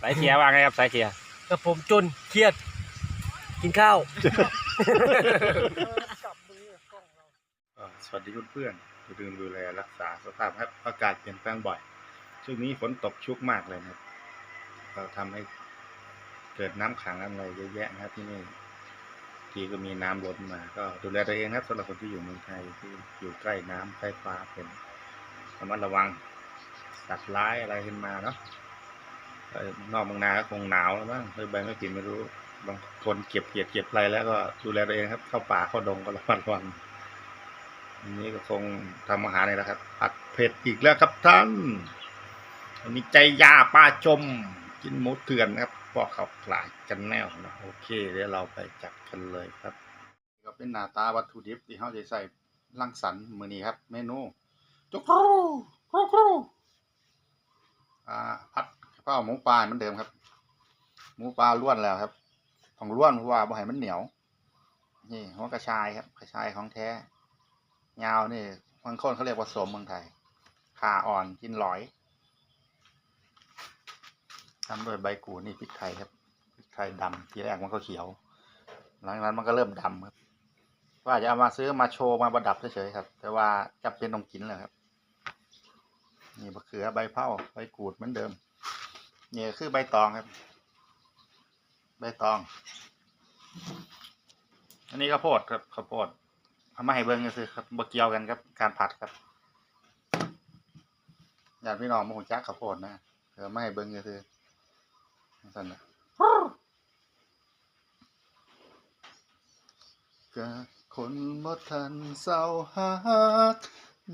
สายเทียว่าไงครับสายเทียกับผมจนเครียด กินข้าวก็สวัสดีเพื่อนๆอย่าลืมดูแลรักษาสภาพครับอากาศเปลี่ยนแปลงบ่อย ช่วงนี้ฝนตกชุกมากเลยนะครับก็ทำให้เกิดน้ำขังอะไรเยอะแยะนะครับที่นี่ทีก็มีน้ำล้นมา ก็ดูแลตัวเองครับสำหรับคนที่อยู่เมืองไทยที่อยู่ใกล้น้ำใกล้ฟ้าเป็นระมัดระวังสัตว์ร้ายอะไรขึ้นมาเนาะเอ่อ นอกเมืองนาก็คงหนาวแล้วบ้งเลยใบไม่กินไม่รู้ บางคนเก็บเห็ดเก็บไรแล้วก็ดูแลตัวเองครับ เข้าป่าเข้าดงก็ระมัดระวังอันนี้ก็คงทำอาหารเลยนะครับผัดเผ็ดอีกแล้วครับท่านอันนี้ใจยาป้าจมกินหมูเถื่อนนะครับพวกเขากลายกันแนวนะโอเคเดี๋ยวเราไปจับกันเลยครับก็เป็นหน้าตาวัตถุดิบที่เขาจะใส่รังสรรค์มือนี้ครับ เมนูจุกรูกรูกรูอ่าผัด ข้าหมูปลาเหมือนเดิมครับ หมูปลาล้วนแล้วครับต้องล้วนเพราะว่าบ่ให้มันเหนียว นี่หัวกระชายครับ กระชายของแท้ยาวนี่บางคนเขาเรียกว่าสมเมืองไทยขาอ่อนกินหลอยทำด้วยใบกูดนี่พริกไทยครับพริกไทยดำทีแรกมันก็เขียว หลังจากนั้นมันก็เริ่มดำครับว่าจะเอามาซื้อมาโชว์มาประดับเฉยๆครับ แต่ว่าจำเป็นต้องกินเลยครับ นี่มะเขือใบเผาใบกูดเหมือนเดิม เนี่ก็คือใบตองครับ ใบตอง อันนี้ข้าวโพดครับข้าวโพดเอามาให้เบิ่งก็คือครับบ่เกียวกันครับ การผัดครับญาติพี่น้องมาหูจักข้าวโพดนะเออมาให้เบิ่งก็คือสั่นนะก็คนบ่ทันเศร้าฮัก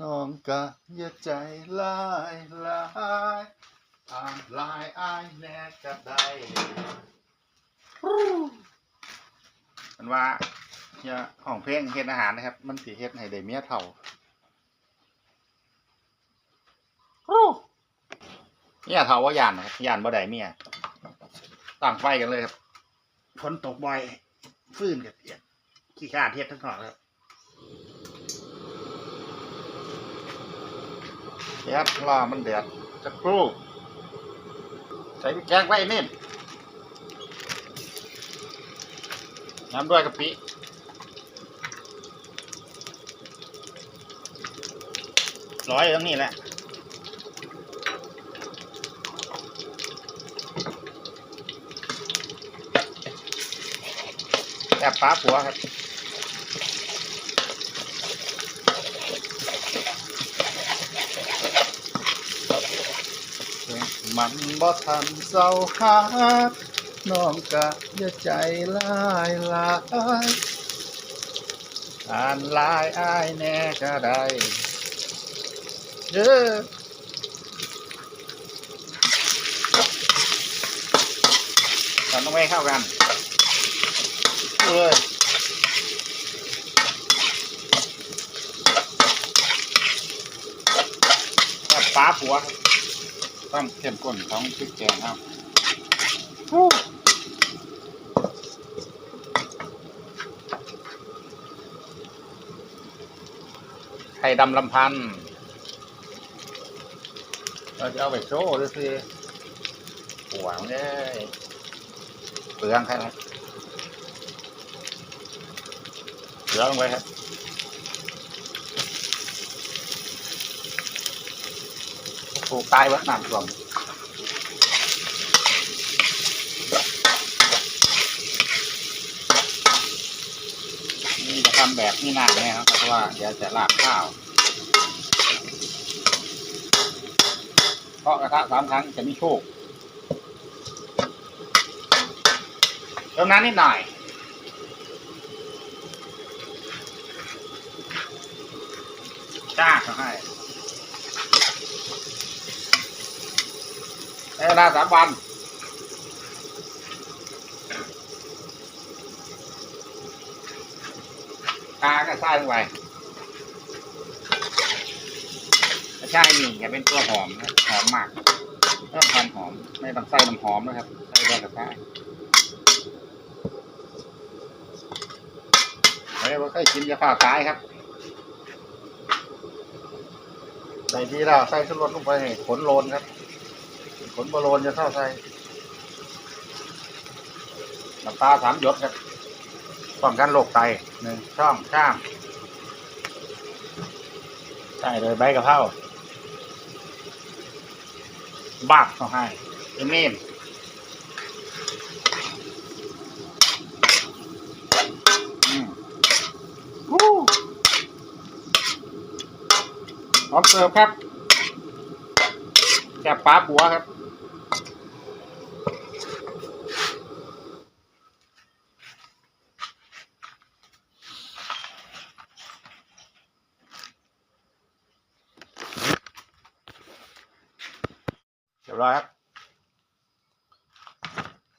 น้องกะอย่าใจลายลาย อ่านลายอายแน่ก็ได้มันว่าเนี่ยของเพลงเฮ็ดอาหารนะครับ มันสิเฮ็ดให้ได้เมียเท่าโอ้เมียเท่าว่าย่านนะครับย่านบ่ได้เมียตั้งไฟกันเลยครับฝนตกบ่อย ฟื้นกับเปียกขี้ข้านเฮ็ดทั้งหอกครับเดี๋ยวรอมันเดือดจะครู่ใส่พริกแกงไว้นิดน้ำด้วยกะปิร้อยตรงนี้แหละแอบป้าผัวครับ มันบ่ทันเศร้าฮักน้องกะอย่าใจลายลายอ่านลายอายแน่ก็ได้เด้อทำต้องไม่เข้ากันเอ้ยป้าผัว ครับต้องเข้มข้นของพริกแกงครับไข่ดำลำพันเราจะเอาไปโชว์ดูสิหวงเลยเปลืองใครนะเหลืองไปครับ ลูกตายวัดน้ำท่วมนี่จะทำแบบนี้นานแน่ครับเพราะว่าเดี๋ยวจะลาบข้าวเพราะกระทะสามครั้งจะมีโชคเติมน้ำนิดหน่อยจ้าเขาให้ ในเวลาสามวันตาก็ใส่ลงไปใช่นี่จะเป็นตัวหอมนะหอมมากเพิ่มความหอม ไม่ต้องใส่น้ำหอมนะครับ ใส่ได้ก็ได้ไม่ได้ว่าใครกินจะฝ่าตายครับใส่ทีเราใส่ชุดรสลงไปให้ขนโลนครับ ขนบอโลนจะเท่าใส่น้ำตาสามหยดครับป้องกันโรคไตหนึ่งช่องช่างใช่เลยใบกะเพราบักเขาให้เอเมนอืมฮู้พร้อมเสิร์ฟครับแกบปลาบัวครับ เร้อยครับ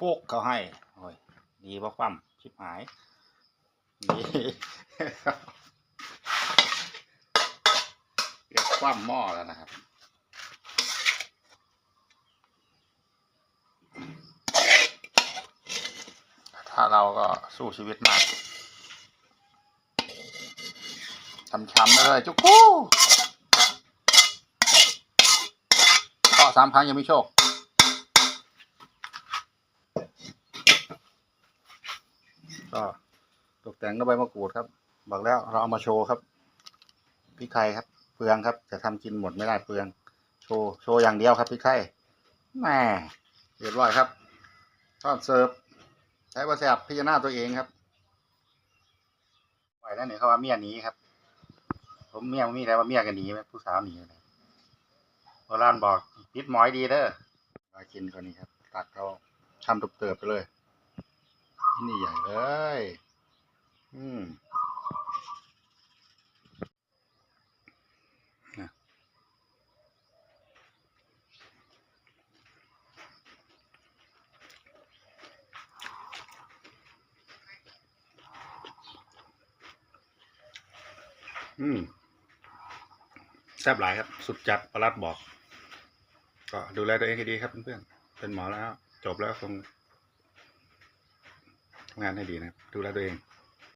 ปุ๊กเขาให้โอ้ยดีเพราะความชิบหายดีเรียกความหม้อแล้วนะครับถ้าเราก็สู้ชีวิตมากช้ำๆเลยจุกกู้ ก็สามครั้งยังไม่โชค ก็ตกแต่งด้วยใบมะกรูดครับ บอกแล้วเราเอามาโชว์ครับพริกไทยครับเปลืองครับ จะทำกินหมดไม่ได้เปลือง โชว์โชว์อย่างเดียวครับพริกไทยแหม่เรียบร้อยครับทอดเสิร์ฟใช้ว่าแสบพิจารณาตัวเองครับไหวแล้วเนี่ยเขาว่าเมียหนีครับ ผมเมียมีแต่ว่าเมียกันหนีไหมผู้สาวหนีเลย โบราณบอกปิดหมอยดีเด้อมากินคนนี้ครับ ตักเขาทำตุบเติบไปเลย นี่ใหญ่เลย อืมนะอืมแซ่บหลายครับ สุดจัดประหลัดบอก ก็ดูแลตัวเองให้ดีครับเพื่อนๆเป็นหมอแล้ว จบแล้วคงงานให้ดีนะครับ ดูแลตัวเอง